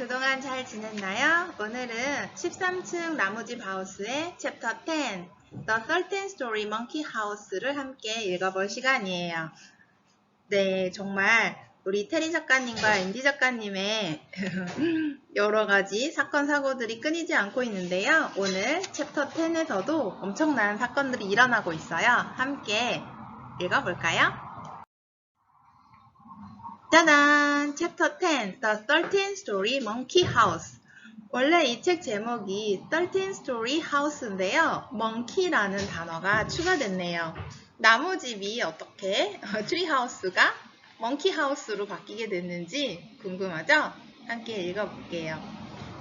그동안 잘 지냈나요? 오늘은 13층 나무집 하우스의 챕터 10, The 13 Story Monkey House를 함께 읽어볼 시간이에요. 네, 정말 우리 테리 작가님과 앤디 작가님의 여러 가지 사건, 사고들이 끊이지 않고 있는데요. 오늘 챕터 10에서도 엄청난 사건들이 일어나고 있어요. 함께 읽어볼까요? 짜잔! 챕터 10 The 13 Story Monkey House 원래 이 책 제목이 13 Story House인데요. monkey라는 단어가 추가됐네요. 나무집이 어떻게 트리 하우스가 monkey house로 바뀌게 됐는지 궁금하죠? 함께 읽어볼게요.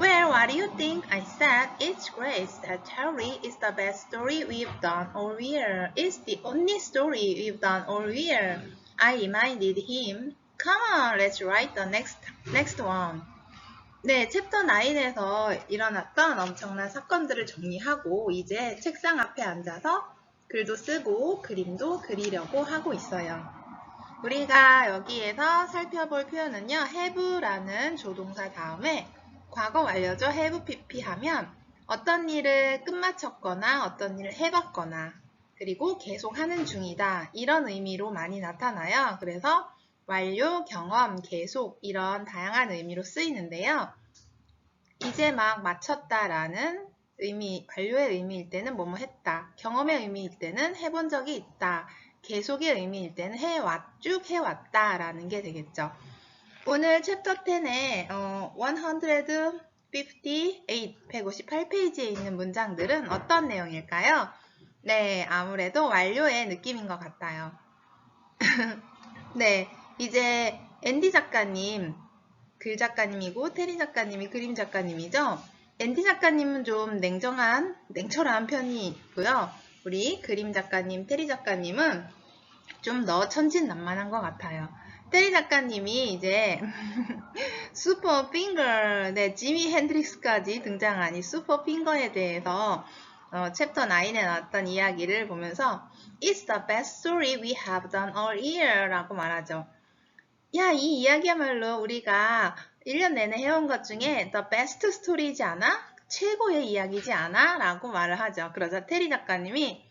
Well, what do you think? I said, It's great that Terry is the best story we've done all year. It's the only story we've done all year. I reminded him. Come on, let's write the next, next one. 네, 챕터 9에서 일어났던 엄청난 사건들을 정리하고 이제 책상 앞에 앉아서 글도 쓰고 그림도 그리려고 하고 있어요. 우리가 여기에서 살펴볼 표현은요, have라는 조동사 다음에 과거 완료죠, have pp 하면 어떤 일을 끝마쳤거나 어떤 일을 해봤거나 그리고 계속 하는 중이다 이런 의미로 많이 나타나요. 그래서 완료, 경험, 계속 이런 다양한 의미로 쓰이는데요. 이제 막 마쳤다라는 의미, 완료의 의미일 때는 뭐뭐 했다. 경험의 의미일 때는 해본 적이 있다. 계속의 의미일 때는 해왔, 쭉 해왔다라는 게 되겠죠. 오늘 챕터 10에 어, 158, 158페이지에 있는 문장들은 어떤 내용일까요? 네, 아무래도 완료의 느낌인 것 같아요. 네, 이제 앤디 작가님, 글 작가님이고 테리 작가님이 그림 작가님이죠. 앤디 작가님은 좀 냉정한, 냉철한 편이고요. 우리 그림 작가님, 테리 작가님은 좀 더 천진난만한 것 같아요. 테리 작가님이 이제 슈퍼 핑거, 네, 지미 핸드릭스까지 등장한 이 슈퍼 핑거에 대해서 어, 챕터 9에 나왔던 이야기를 보면서 It's the best story we have done all year 라고 말하죠. 야, 이 이야기야말로 우리가 1년 내내 해온 것 중에 the best story이지 않아? 최고의 이야기지 않아? 라고 말을 하죠. 그러자 테리 작가님이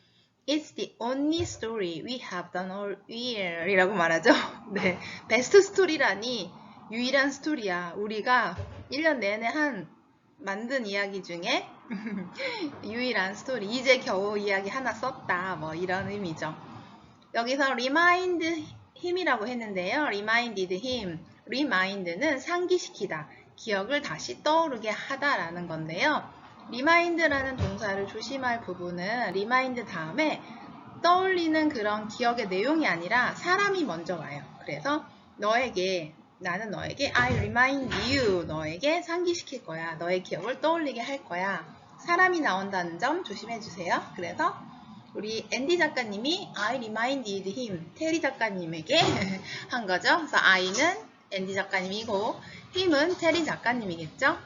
It's the only story we have done all year 이라고 말하죠. 네. 베스트 스토리라니 유일한 스토리야. 우리가 1년 내내 한 만든 이야기 중에 유일한 스토리. 이제 겨우 이야기 하나 썼다. 뭐 이런 의미죠. 여기서 remind him이라고 했는데요. reminded him. remind는 상기시키다. 기억을 다시 떠오르게 하다라는 건데요. remind라는 동사를 조심할 부분은 remind 다음에 떠올리는 그런 기억의 내용이 아니라 사람이 먼저 와요. 그래서 너에게 나는 너에게 I remind you 너에게 상기시킬 거야. 너의 기억을 떠올리게 할 거야. 사람이 나온다는 점 조심해 주세요. 그래서 우리 앤디 작가님이 I reminded him 테리 작가님에게 한 거죠. 그래서 I는 앤디 작가님이고 힘은 테리 작가님이겠죠.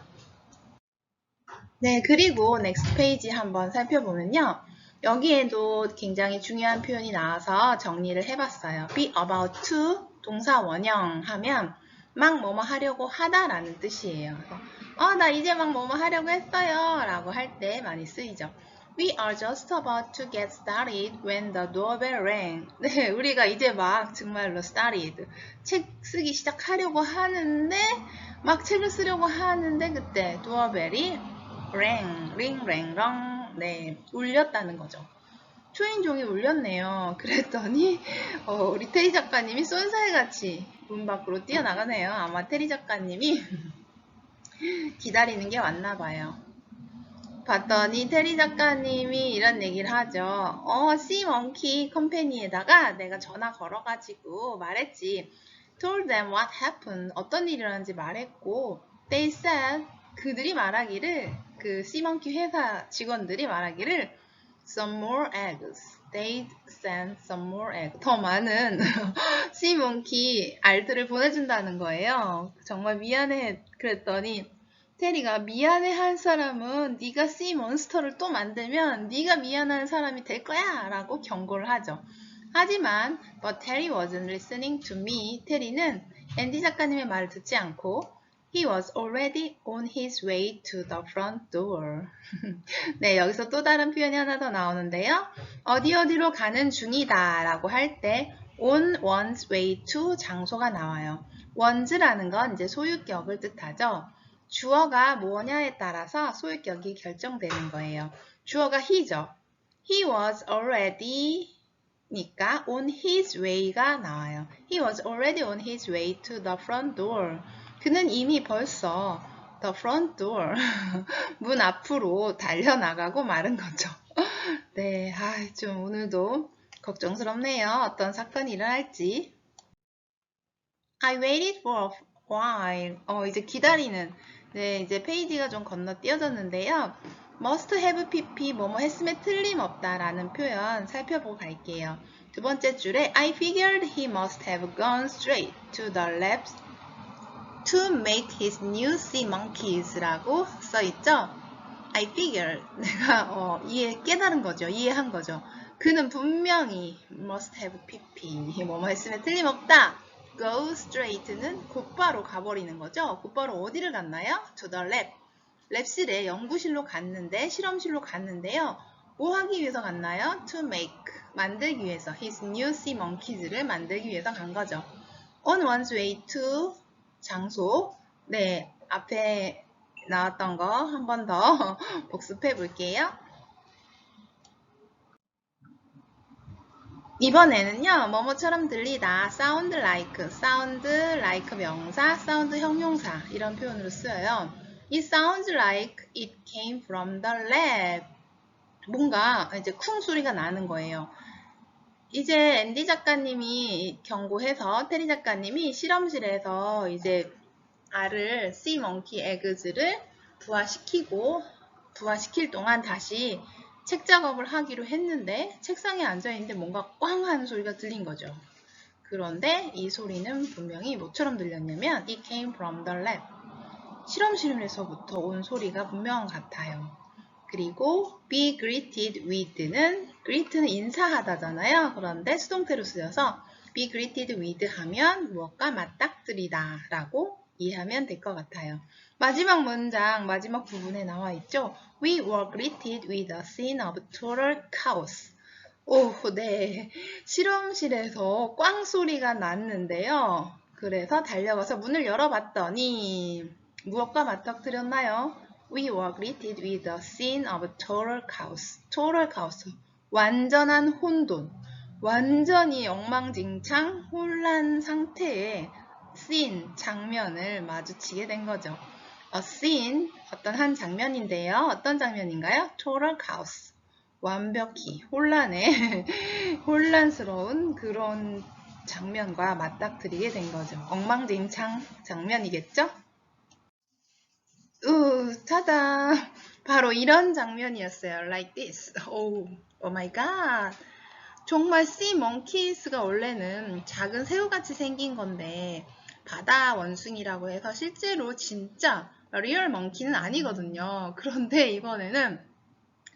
네, 그리고 넥스트 페이지 한번 살펴보면요. 여기에도 굉장히 중요한 표현이 나와서 정리를 해봤어요. be about to 동사 원형 하면 막 뭐뭐 하려고 하다라는 뜻이에요. 어, 나 이제 막 뭐뭐 하려고 했어요 라고 할 때 많이 쓰이죠. We are just about to get started when the doorbell rang. 네, 우리가 이제 막 정말로 started. 책 쓰기 시작하려고 하는데, 막 책을 쓰려고 하는데, 그때 doorbell이 ring, ring, ring, rong. 네, 울렸다는 거죠. 초인종이 울렸네요. 그랬더니, 어, 우리 테리 작가님이 쏜살같이 문 밖으로 뛰어나가네요. 아마 테리 작가님이 기다리는 게 왔나 봐요. 봤더니 테리 작가님이 이런 얘기를 하죠. 어, 씨먼키 컴퍼니에다가 내가 전화 걸어가지고 말했지. told them what happened. 어떤 일이 일어난지 말했고, they said, 그들이 말하기를, 그 씨먼키 회사 직원들이 말하기를, some more eggs. They sent some more eggs. 더 많은 씨먼키 알들을 보내준다는 거예요. 정말 미안해. 그랬더니, 테리가 미안해할 사람은 네가 C 몬스터를 또 만들면 네가 미안한 사람이 될 거야 라고 경고를 하죠. 하지만 but Terry wasn't listening to me. 테리는 앤디 작가님의 말을 듣지 않고 He was already on his way to the front door. 네, 여기서 또 다른 표현이 하나 더 나오는데요. 어디 어디로 가는 중이다 라고 할 때 on one's way to 장소가 나와요. one's라는 건 이제 소유격을 뜻하죠. 주어가 뭐냐에 따라서 소유격이 결정되는 거예요. 주어가 he죠. He was already 니까 on his way가 나와요. He was already on his way to the front door. 그는 이미 벌써 the front door 문 앞으로 달려나가고 마른 거죠. 네, 아, 좀 오늘도 걱정스럽네요. 어떤 사건이 일어날지. I waited for a while. 어, 이제 기다리는. 네, 이제 페이지가 좀 건너뛰어졌는데요. must have pp 뭐뭐 했음에 틀림없다 라는 표현 살펴보고 갈게요. 두 번째 줄에 I figured he must have gone straight to the labs to make his new sea monkeys라고 써 있죠. I figured 내가 어, 이해 깨달은 거죠. 이해한 거죠. 그는 분명히 must have pp 뭐뭐 했으면 틀림없다. Go straight는 곧바로 가버리는 거죠. 곧바로 어디를 갔나요? to the lab. 랩실에 연구실로 갔는데 실험실로 갔는데요. 뭐 하기 위해서 갔나요? To make 만들기 위해서 his new sea monkeys를 만들기 위해서 간 거죠. On one's way to 장소 네 앞에 나왔던 거 한 번 더 복습해 볼게요. 이번에는요, 뭐뭐처럼 들리다, sound like, sound like 명사, sound 형용사 이런 표현으로 쓰여요. It sounds like it came from the lab. 뭔가 이제 쿵 소리가 나는 거예요. 이제 앤디 작가님이 경고해서 테리 작가님이 실험실에서 이제 알을 sea monkey eggs를 부화시키고 부화시킬 동안 다시 책 작업을 하기로 했는데 책상에 앉아 있는데 뭔가 꽝 하는 소리가 들린 거죠. 그런데 이 소리는 분명히 뭐처럼 들렸냐면 it came from the lab. 실험실에서부터 온 소리가 분명한 같아요. 그리고 be greeted with는 greet는 인사하다잖아요. 그런데 수동태로 쓰여서 be greeted with 하면 무엇과 맞닥뜨리다 라고 이해하면 될 것 같아요. 마지막 문장, 마지막 부분에 나와 있죠. We were greeted with a scene of total chaos. 오, 네. 실험실에서 꽝 소리가 났는데요. 그래서 달려가서 문을 열어봤더니 무엇과 맞닥뜨렸나요? We were greeted with a scene of total chaos. total chaos. 완전한 혼돈. 완전히 엉망진창 혼란 상태의 scene, 장면을 마주치게 된 거죠. A scene, 어떤 한 장면인데요. 어떤 장면인가요? total chaos. 완벽히 혼란에 혼란스러운 그런 장면과 맞닥뜨리게 된 거죠. 엉망진창 장면이겠죠? 우, 짜잔. 바로 이런 장면이었어요. Like this. 오, 오 마이 갓. 정말 sea monkeys가 원래는 작은 새우같이 생긴 건데 바다 원숭이라고 해서 실제로 진짜 리얼 멍키는 아니거든요. 그런데 이번에는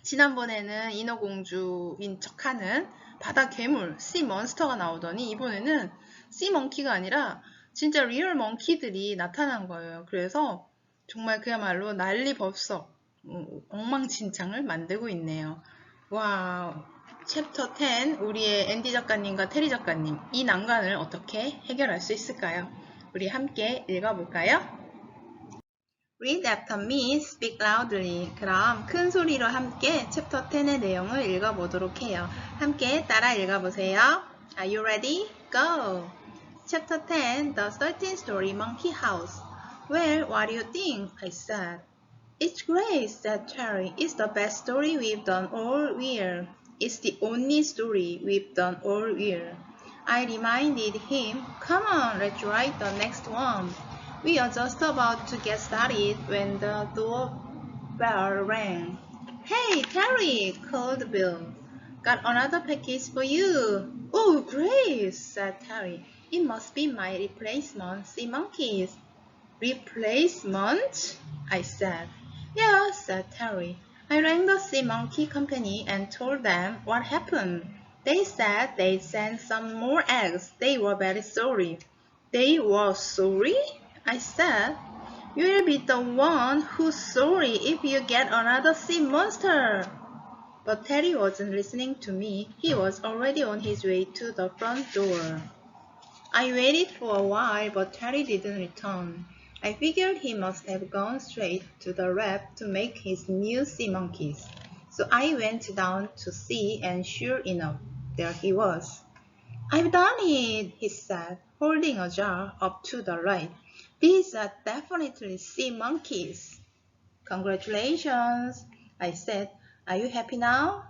지난번에는 인어공주인 척하는 바다 괴물 씨 몬스터가 나오더니 이번에는 씨 멍키가 아니라 진짜 리얼 멍키들이 나타난 거예요. 그래서 정말 그야말로 난리 법석 음, 엉망진창을 만들고 있네요. 와 챕터 10 우리의 앤디 작가님과 테리 작가님 이 난관을 어떻게 해결할 수 있을까요? 우리 함께 읽어볼까요? Read after me, speak loudly. 그럼 큰 소리로 함께 챕터 10의 내용을 읽어보도록 해요. 함께 따라 읽어보세요. Are you ready? Go! Chapter 10, The 13-Story Monkey House. Well, what do you think? I said. It's great, said Terry. It's the best story we've done all year. It's the only story we've done all year. I reminded him, come on, let's write the next one. We are just about to get started when the doorbell rang. Hey, Terry, called Bill. Got another package for you. Oh, great, said Terry. It must be my replacement, Sea Monkeys. Replacement? I said. Yeah, said Terry. I rang the Sea Monkey Company and told them what happened. They said they'd send some more eggs. They were very sorry. They were sorry? I said. You'll be the one who's sorry if you get another sea monster. But Terry wasn't listening to me. He was already on his way to the front door. I waited for a while, but Terry didn't return. I figured he must have gone straight to the rep to make his new sea monkeys. So I went down to see, and sure enough, there he was. I've done it, he said, holding a jar up to the light. These are definitely sea monkeys. Congratulations, I said. Are you happy now?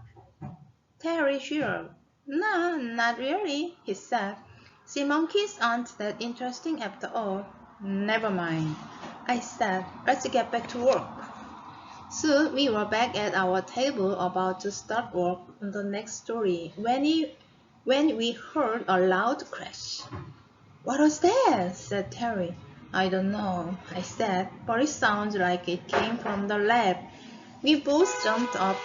Terry shivered. No, not really, he said. Sea monkeys aren't that interesting after all. Never mind, I said. Let's get back to work. Soon we were back at our table about to start work on the next story when, he, when we heard a loud crash. What was that? said Terry. I don't know, I said, but it sounds like it came from the lab. We both jumped up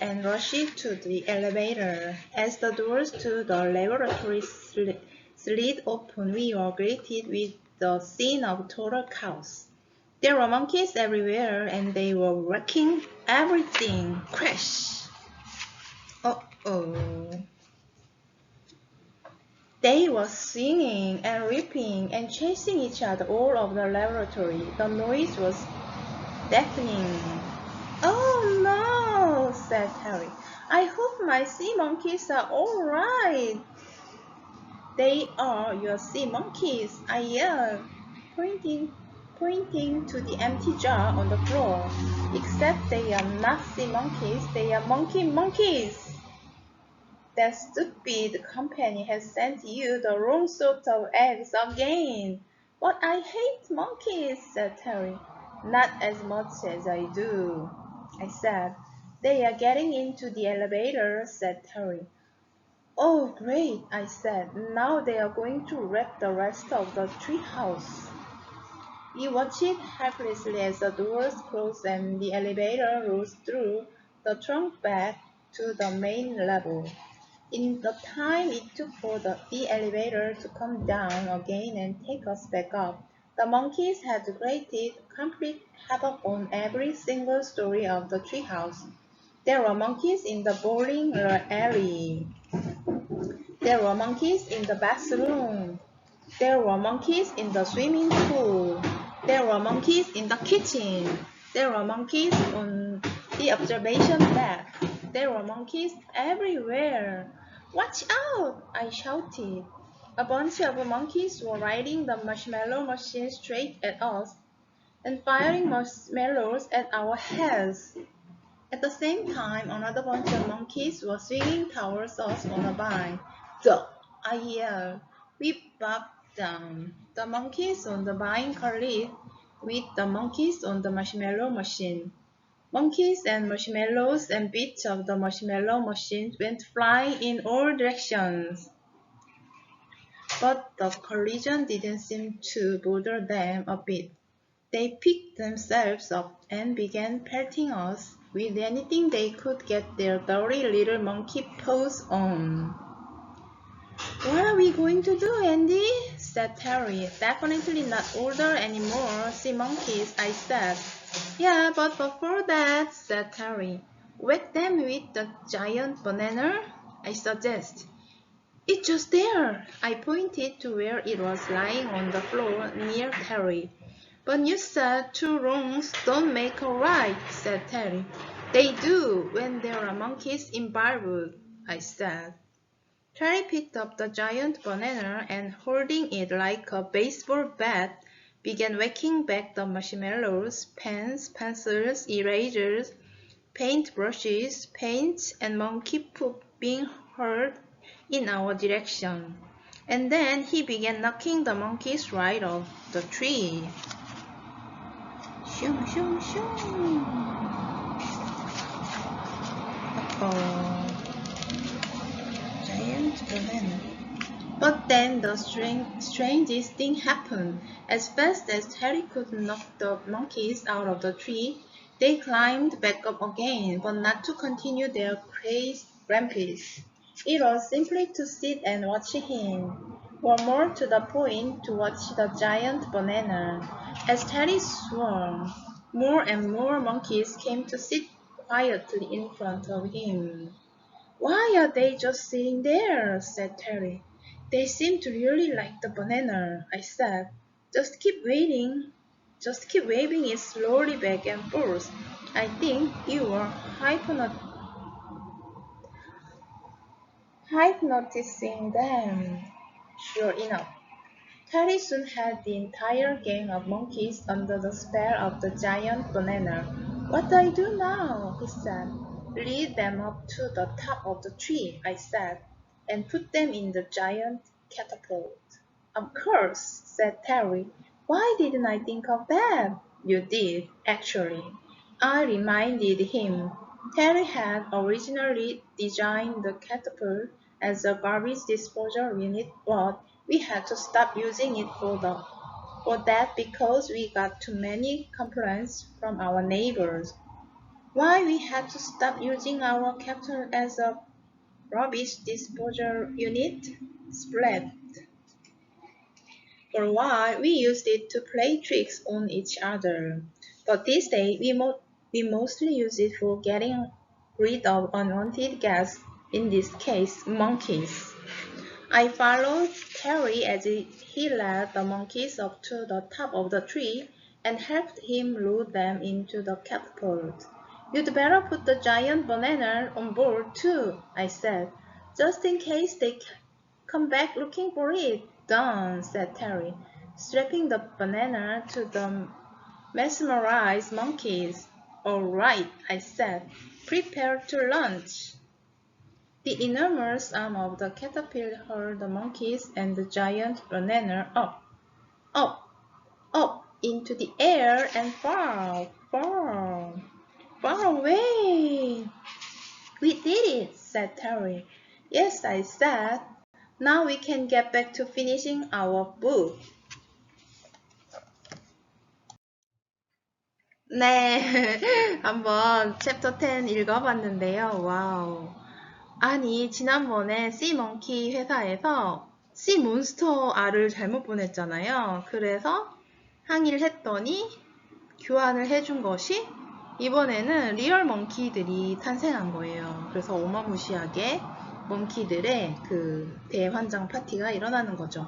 and rushed to the elevator. As the doors to the laboratory slid, open, we were greeted with the scene of total chaos. There were monkeys everywhere and they were wrecking everything. Crash! Were swinging and ripping and chasing each other all over the laboratory. The noise was deafening. Oh no, said Harry. I hope my sea monkeys are all right. They are your sea monkeys, I yelled, pointing, pointing to the empty jar on the floor. Except they are not sea monkeys, they are monkey monkeys. That stupid company has sent you the wrong sort of eggs again. But I hate monkeys, said Terry. Not as much as I do, I said. They are getting into the elevator, said Terry. Oh, great, I said. Now they are going to wreck the rest of the treehouse. We watched helplessly as the doors closed and the elevator rose through the trunk back to the main level. In the time it took for the, the elevator to come down again and take us back up, the monkeys had created complete havoc on every single story of the treehouse. There were monkeys in the bowling alley. There were monkeys in the bathroom. There were monkeys in the swimming pool. There were monkeys in the kitchen. There were monkeys on the observation deck. There were monkeys everywhere. Watch out! I shouted. A bunch of monkeys were riding the marshmallow machine straight at us and firing marshmallows at our heads. At the same time, another bunch of monkeys were swinging towards us on a vine. Duh! I yelled. We bobbed down. The monkeys on the vine collided with the monkeys on the marshmallow machine. Monkeys and marshmallows and bits of the marshmallow machine went flying in all directions. But the collision didn't seem to bother them a bit. They picked themselves up and began pelting us with anything they could get their dirty little monkey paws on. What are we going to do, Andy? Said Terry. Definitely not order anymore, sea monkeys, I said. Yeah, but before that, said Terry, whack them with the giant banana, I suggest. It's just there. I pointed to where it was lying on the floor near Terry. But you said two wrongs don't make a right, said Terry. They do when there are monkeys involved, I said. Terry picked up the giant banana and holding it like a baseball bat, began whacking back the marshmallows, pens, pencils, erasers, paint brushes, paints, and monkey poop being hurled in our direction. And then he began knocking the monkeys right off the tree. Shoo, shoo, shoo. But then the strange, strangest thing happened. As fast as Terry could knock the monkeys out of the tree, they climbed back up again, but not to continue their crazy rampage. It was simply to sit and watch him. or more to the point to watch the giant banana. As Terry swung, more and more monkeys came to sit quietly in front of him. Why are they just sitting there? said Terry. They seem to really like the banana, I said. Just keep waiting. Just keep waving it slowly back and forth. I think you are hypnot hypnotizing them. Sure enough, Terry soon had the entire gang of monkeys under the spell of the giant banana. What do I do now? he said. Lead them up to the top of the tree, I said, and put them in the giant catapult. Of course, said Terry. Why didn't I think of that? You did, actually. I reminded him. Terry had originally designed the catapult as a garbage disposal unit, but we had to stop using it for, that because we got too many complaints from our neighbors. Why we had to stop using our catapult as a rubbish disposal unit? Splat. For a while, we used it to play tricks on each other. But these days, we, mo we mostly use it for getting rid of unwanted guests, in this case, monkeys. I followed Terry as he led the monkeys up to the top of the tree and helped him load them into the catapult. You'd better put the giant banana on board too, I said, just in case they come back looking for it. Done, said Terry, strapping the banana to the mesmerized monkeys. All right, I said, prepare to launch. The enormous arm of the caterpillar hurled the monkeys and the giant banana up, up, up into the air and far, far, far away. We did it, said Terry. Yes, I said. Now we can get back to finishing our book. 네, 한번 챕터 10 읽어봤는데요. 와우. 아니, 지난번에 씨몽키 회사에서 씨몬스터 알을 잘못 보냈잖아요. 그래서 항의를 했더니 교환을 해준 것이 이번에는 리얼 몽키들이 탄생한 거예요. 그래서 어마무시하게 몽키들의 그 대환장 파티가 일어나는 거죠.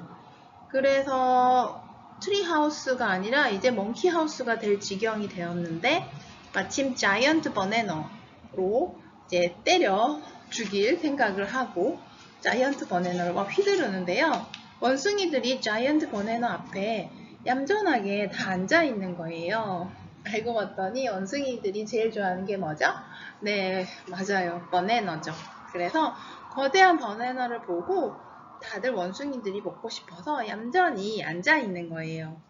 그래서 트리하우스가 아니라 이제 몽키하우스가 될 지경이 되었는데 마침 자이언트 버네너로 이제 때려 죽일 생각을 하고 자이언트 버네너를 막 휘두르는데요. 원숭이들이 자이언트 버네너 앞에 얌전하게 다 앉아 있는 거예요. 알고 봤더니 원숭이들이 제일 좋아하는 게 뭐죠? 네, 맞아요. 버네너죠. 그래서 거대한 버네너를 보고 다들 원숭이들이 먹고 싶어서 얌전히 앉아 있는 거예요.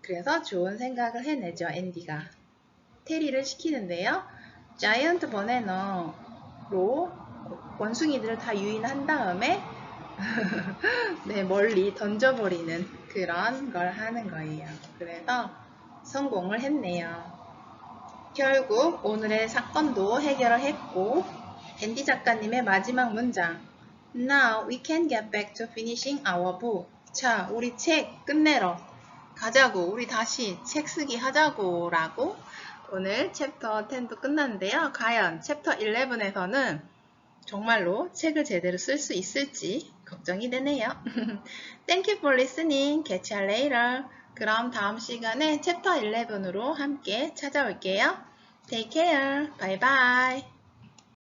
그래서 좋은 생각을 해내죠, 앤디가. 테리를 시키는데요. 자이언트 버네너로 원숭이들을 다 유인한 다음에 네, 멀리 던져버리는 그런 걸 하는 거예요. 그래서 성공을 했네요. 결국 오늘의 사건도 해결을 했고 앤디 작가님의 마지막 문장 Now we can get back to finishing our book. 자, 우리 책 끝내러 가자고. 우리 다시 책 쓰기 하자고 라고 오늘 챕터 10도 끝났는데요. 과연 챕터 11에서는 정말로 책을 제대로 쓸 수 있을지 걱정이 되네요. Thank you for listening. Catch you later. 그럼 다음 시간에 챕터 11으로 함께 찾아올게요. Take care. Bye bye.